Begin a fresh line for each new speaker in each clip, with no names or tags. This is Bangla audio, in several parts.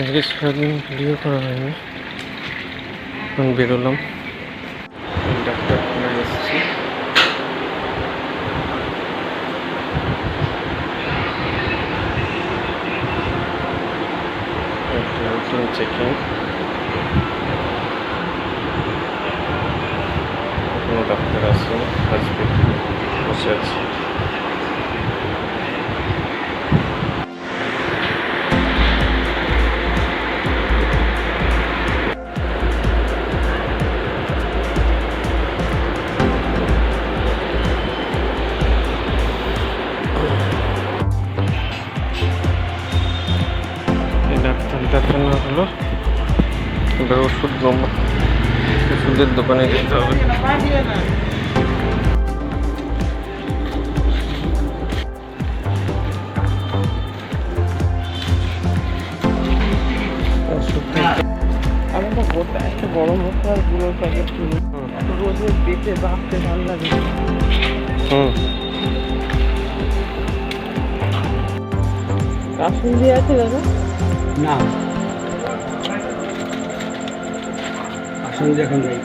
আজকে সারাদিন ভিডিও করা হয়নি। এখন বেরোলাম ডাক্তারখানায় এসেছি। চেকিং ডাক্তার আসেনি। আসবে বসে আছি।
বড় মশলার গুঁড়ো প্যাকেট কিনি রোজে পেটে বাঁচতে ভালো লাগে।
হুম।
আছে দাদা?
না। আসুন এখন যাই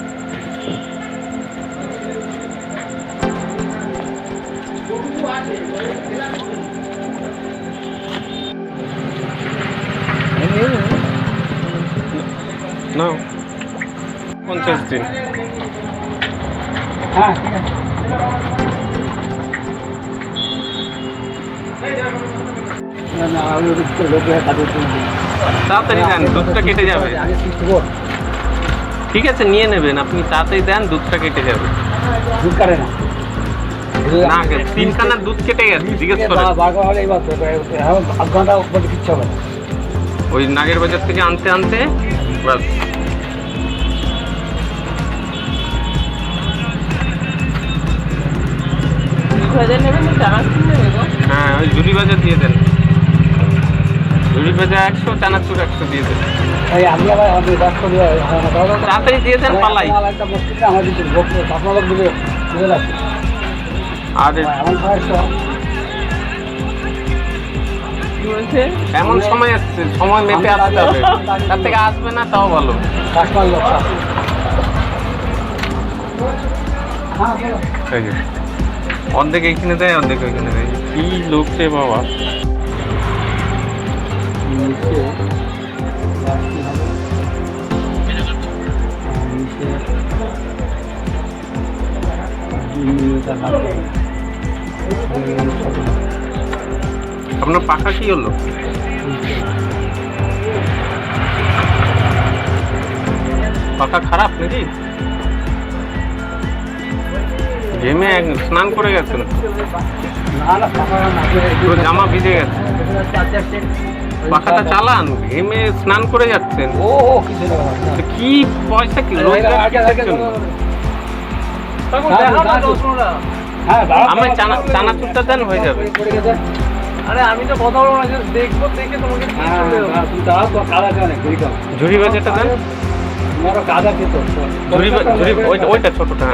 নাও। পঞ্চাশ দিন।
হ্যাঁ
তাড়াতাড়ি দেন দুধটা কেটে যাবে। ঠিক আছে নিয়ে নেবেন আপনি তাড়াতাড়ি দেন দুধটা কেটে যাবে।
দুধ কাটে না।
না তিনখানা দুধ কেটে গেছে জিজ্ঞেস
আধ ঘণ্টা কিচ্ছু হবে
ওই নাগের বাজার থেকে আনতে আনতে বাস
ভেজে নেবেন
হ্যাঁ ওই ঝুড়ি বাজার দিয়ে দেন। ঝুড়ি বাজার একশো চানাচুর একশো দিয়ে দেন।
হয় না
তাড়াতাড়ি দিয়ে দেন পালাই। আর
এমন সময়
কি বলছে?
এমন সময় আসছে সময় মেপে আসতে হবে। তার থেকে আসবে না তাও ভালো।
হ্যাঁ।
এই যে, অর্ধেক এখানে দেয় অর্ধেক ওইখানে দেয়। কি লোক রে বাবা। আপনার পাখা কি হলো? পাখা খারাপ নাকি? ঘেমে এক- স্নান করে গেছেন
না না পাকা না
পুরো জামা ভিজে গেছে। পাখাটা চালান ঘেমে স্নান করে যাচ্ছেন।
ও
কি পয়সা কি।
হ্যাঁ
আমায় চানা চানাচুরটা দেন হয়ে যাবে।
আরে আমি তো কথা বলব না দেখব দেখে তোমাকে দিয়ে
হ্যাঁ দাঁড়াও তো
ঝুড়ি বাজারটা দেন। ঝুড়ি ওইটা ওইটা ছোটটা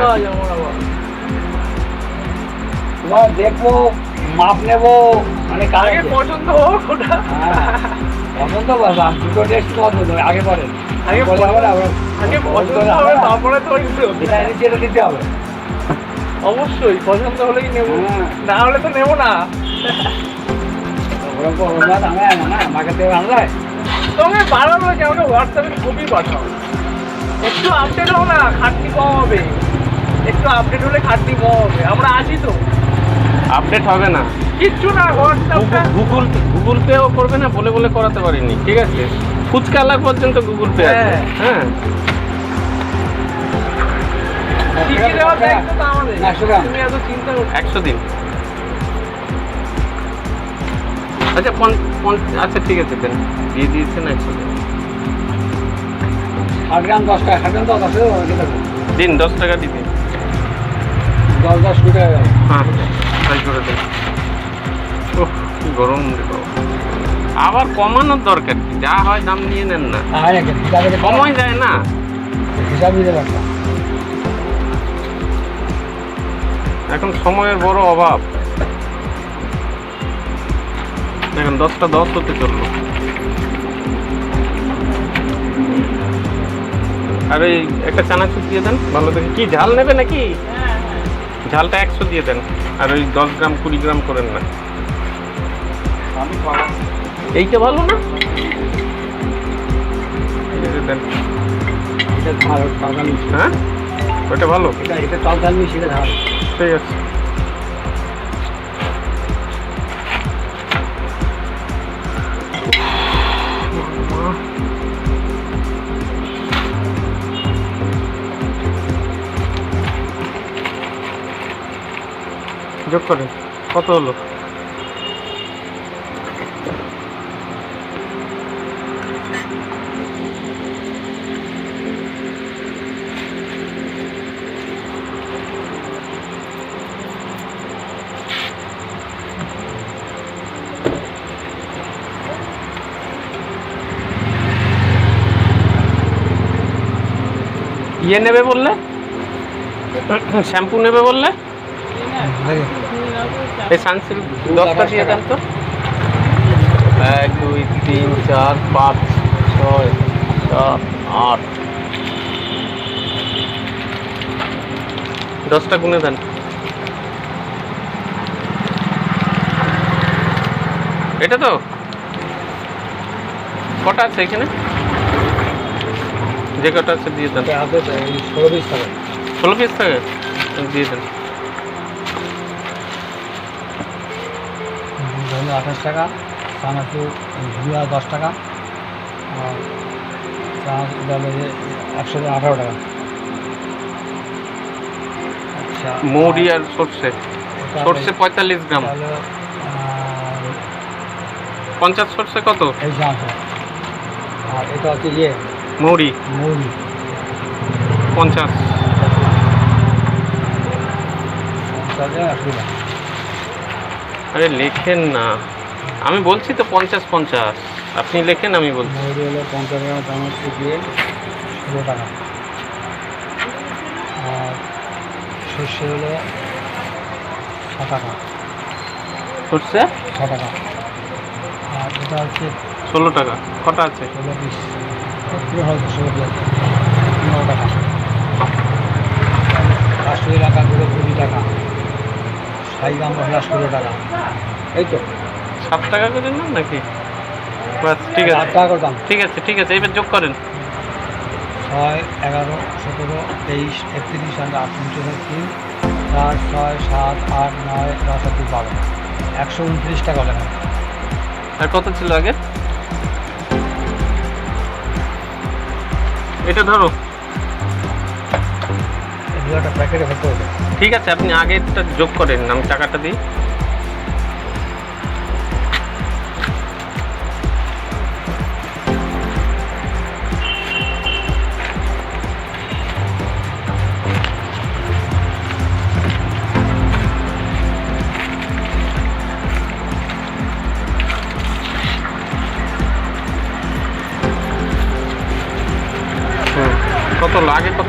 দেখব মাপ নেব মানে কাজ
পছন্দ হোক ওটা।
হ্যাঁ পছন্দ বাবা দুটো টেস্ট দেবো, আগে পরে।
আগে
পরে
আগে
পছন্দ
পছন্দ
হবে।
তারপরে তো
এটা দিতে হবে।
অবশ্যই পছন্দ হলেই নেব।
হ্যাঁ।
না হলে তো নেব না।
ওরকম না আমাকে
তোমাকে বাড়ানো হয়েছে আমাকে হোয়াটসঅ্যাপে ছবি পাঠাও। একটু আপডেট হও না খাটনি কম হবে একটু আপডেট হলে খাটনি কম হবে আমরা আছি তো।
আপডেট হবে না।
কিচ্ছু না
গুগল গুগল পেও করবে না বলে বলে করাতে পারিনি ঠিক আছে? ফুচকালা পর্যন্ত গুগল পে আছে।
হ্যাঁ।
হ্যাঁ।
একশো
দিন। আচ্ছা পন- পন- আচ্ছা ঠিক আছে দেন। দিয়ে দিয়েছেন একশো দিন।
ষাট গ্রাম দশ টাকা। ষাট গ্রাম দশ আছে
দিন দশ টাকা দিন।
দশ দশ কুড়ি টাকা।
হ্যাঁ তাই করে ওহ কি গরম রে আবার কমানোর দরকার কি? যা হয় দাম নিয়ে নেন না।
হ্যাঁ
সময় যায় না। এখন সময়ের বড় অভাব। এখন দশটা দশ হতে চলল। আর এই একটা চানাচুর দিয়ে দেন ভালো দেখে। কি ঝাল নেবে নাকি?
হ্যাঁ,
ঝালটা একশো দিয়ে দেন। আর ওই দশ গ্রাম কুড়ি গ্রাম করেন না। এইটা ভালো না? হ্যাঁ? ওটা ভালো। ঠিক আছে। যোগ করে কত হলো? ইয়ে নেবে বললে? শ্যাম্পু নেবে বললে? এই সানসিল্ক দশটা দিয়ে দেন তো। এক দুই তিন চার পাঁচ ছয় সাত আট। দশটা গুনে দেন। এটা তো? কটা আছে এখানে? যে কটা আছে দিয়ে দেন।
ষোলো পিস থাকে।
ষোলো পিস থাকে? দিয়ে দেন।
ধরুন আঠাশ টাকা চানাচুর ঘুরা দশ টাকা আর চানাচুর ডাল হচ্ছে একশো আঠারো টাকা। আচ্ছা
মৌরি আর সর্ষে।
এটা
সর্ষে পঁয়তাল্লিশ গ্রাম। পঞ্চাশ সর্ষে কত?
এই আর এটা হচ্ছে ইয়ে
মৌরি
মৌরি
পঞ্চাশ।
একশো গ্রাম
আরে লেখেন না। আমি বলছি তো পঞ্চাশ পঞ্চাশ। আপনি লেখেন আমি বলছি।
পঞ্চাশ গ্রাম দিয়ে ষোলো টাকা। আর সর্ষে হলো ছ টাকা।
সর্ষে?
ছ টাকা। আর এটা হচ্ছে
ষোলো টাকা। কটা আছে?
ষোলো পিস ষোলো পিস পনেরো টাকা। টাকা গুলো কুড়ি টাকা। সাই গ্রাম মশলা ষোলো টাকা। এই তো।
সাত টাকা করে না নাকি? বাস ঠিক আছে।
টাকা করতাম
ঠিক আছে ঠিক আছে এবার যোগ করেন।
ছয় এগারো সতেরো তেইশ একত্রিশ আর আটত্রিশ তিন চার ছয় সাত আট নয় দশ দুই বারো। একশো উনত্রিশ টাকা হলে
আর কত ছিল আগে? এটা ধরো।
প্যাকেটে হবে।
ঠিক আছে আপনি আগেরটা যোগ করেন আমি টাকাটা দিই। কত লাগে কত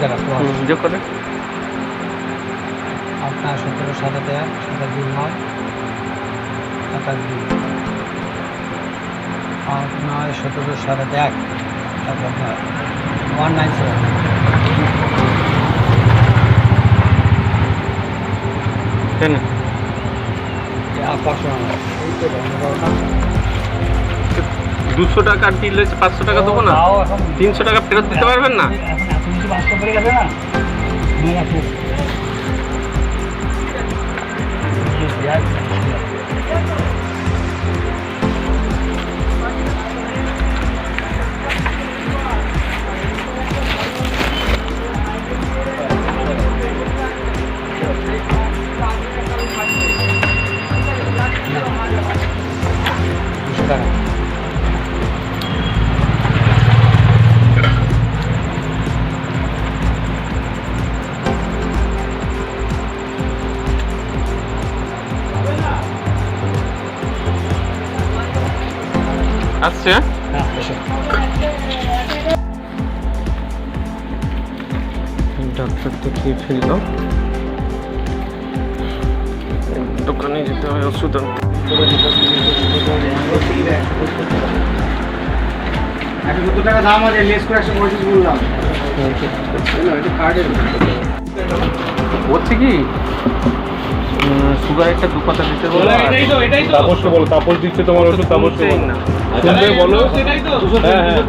হুম, যোগ করেন
আপনার সতেরো সাতাতে এক সাতাশ দুই নয়। সাতাশ দুই। আট নয় সতেরো সাতাতে এক তারপর আপনার ওয়ান নাইন সেভেন
কেন?
পাঁচশো
দুশো টাকা হয়েছে পাঁচশো টাকা দেবো না? তিনশো টাকা ফেরত দিতে পারবেন না?
এখন
যাচ্ছে হ্যাঁ, ডাক্তার দেখিয়ে ফেলল। দোকানে যেতে হয় ওষুধ আনতে।
একশো টাকা দাম আছে করে
কি? সুগার একটা দু কথা দিতে বলো।
তাপসকে বলো তাপস দিচ্ছে তোমার ওষুধ তাপসকে বলো। শুনবে বলো। হ্যাঁ হ্যাঁ।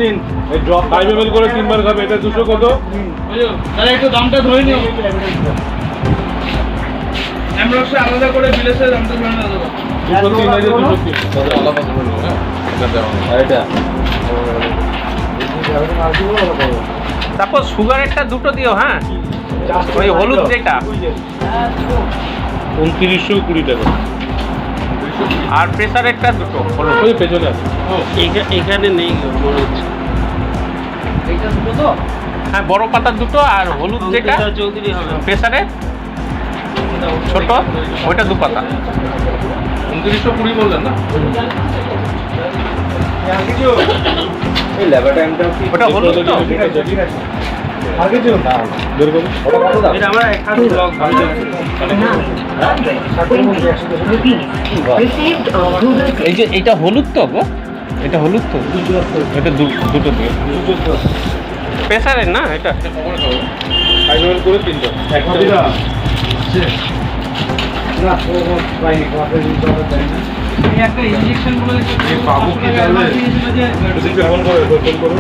এই ড্রপ ফাইভ এম করে তিনবার খাবে এটা দুশো কত?
তাহলে একটু দামটা ধরে নিও। আলাদা করে বিলেসের দামটা ধরে নিও
দুশো তিন আছে দুশো তিন।
তারপর সুগারেরটা দুটো দিও হ্যাঁ? ওই হলুদ যেটা।
উনত্রিশশো কুড়ি টাকা।
আর প্রেসারেরটা দুটো হলুদ
ওই পেছনে আছে।
এখানে নেই মনে হচ্ছে।
এইটা দুটো তো?
হ্যাঁ বড় পাতার দুটো আর হলুদ যেটা প্রেসারে ছোট ওইটা দু পাতা।
উনত্রিশশো কুড়ি বললেন না?
ওটা হলুদ তো?
বের করুন
এটা আমরা এখানে ব্লগ এই যে এটা হলুদ তো গো? এটা হলুদ তো? এটা দুটো দিয়ে প্রেসারের না এটা?
করে তিনটা। একটা
ইনজেকশন বলে
বাবু কি তাহলে? ফোন করে ফোন করো।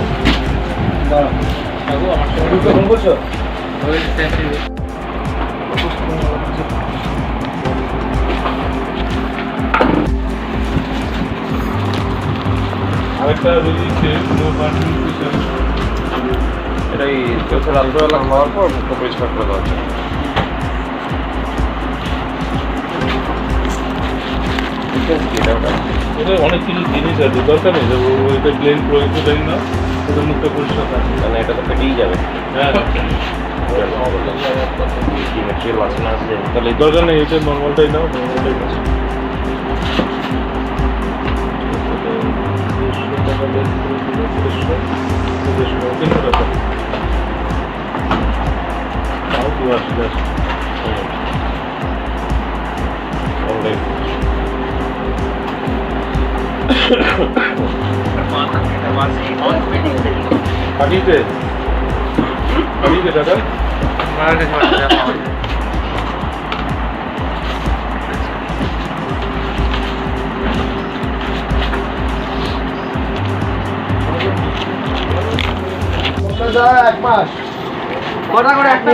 আরেকটা বেরিয়েছে নো পার্কিং সিস্টেম
এটা এই চোখের আলট্রাওয়ালা খাওয়ার পর মুখটা পরিষ্কার করে দেওয়া যায়
এটা অনেক কিছু জিনিস আছে দরকার নেই ওইটা প্লেন প্রয়োগ করে না। ওটা মুখটা পরিষ্কার
মানে এটা তো পেটেই যাবে।
হ্যাঁ।
আছে আছে?
তাহলে দরকার নেই এটা নর্মালটাই নাও নর্মালটাই নাও। তিনশো টাকা আছে
এক মাস
কটা করে একটা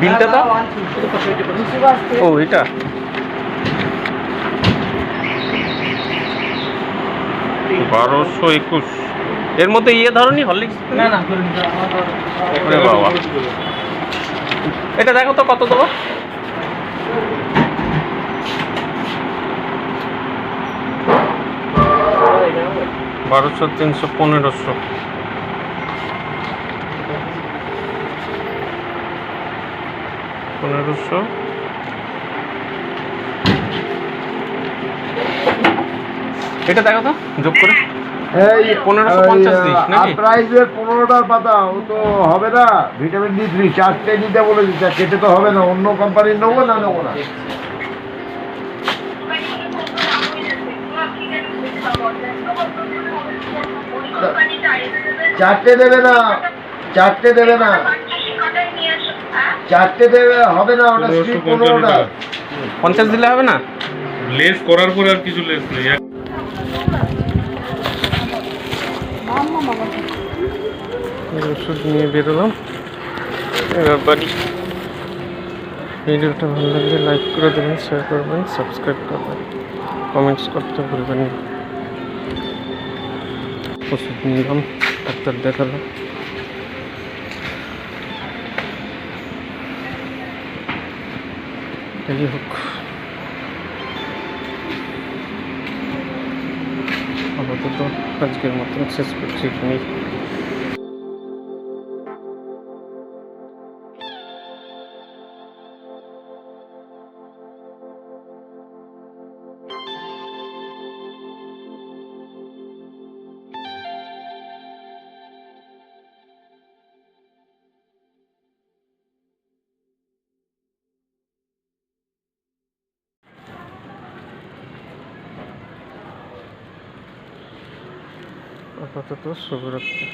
বিলটা দাও। ও এটা। বারোশো একুশ। এর মধ্যে ইয়ে ধরনি হরলিক্স?
না
বাবা। এটা দেখো তো কত দেবো? বারোশো তিনশো পনেরোশো। পনেরোশো। এটা দেখো তো যোগ করে।
এই
পনেরোশো পঞ্চাশ দিস নাকি?
প্রাইসের পনেরোটার পাতা ও তো হবে না। ভিটামিন ডি থ্রি চারটে নিতে বলেছি তা কেটে তো হবে না অন্য কোম্পানির নেব না নেব না? চারটে দেবে না চারটে দেবে না। চারটে দেবে হবে না ওটা পনেরোটা।
পঞ্চাশ দিলে হবে না?
লেস করার পরে আর কিছু লেস নেই।
ওষুধ নিয়ে বেরোলাম। এবার বাড়ি। ভিডিওটা ভালো লাগলে লাইক করে দেবেন শেয়ার করবেন সাবস্ক্রাইব করবেন কমেন্টস করতে ভুলবেন না। ওষুধ নিলাম, ডাক্তার দেখালাম যাই হোক। আপাতত আজকের মতন শেষ করছি এখানেই। আপাতত রাত্রি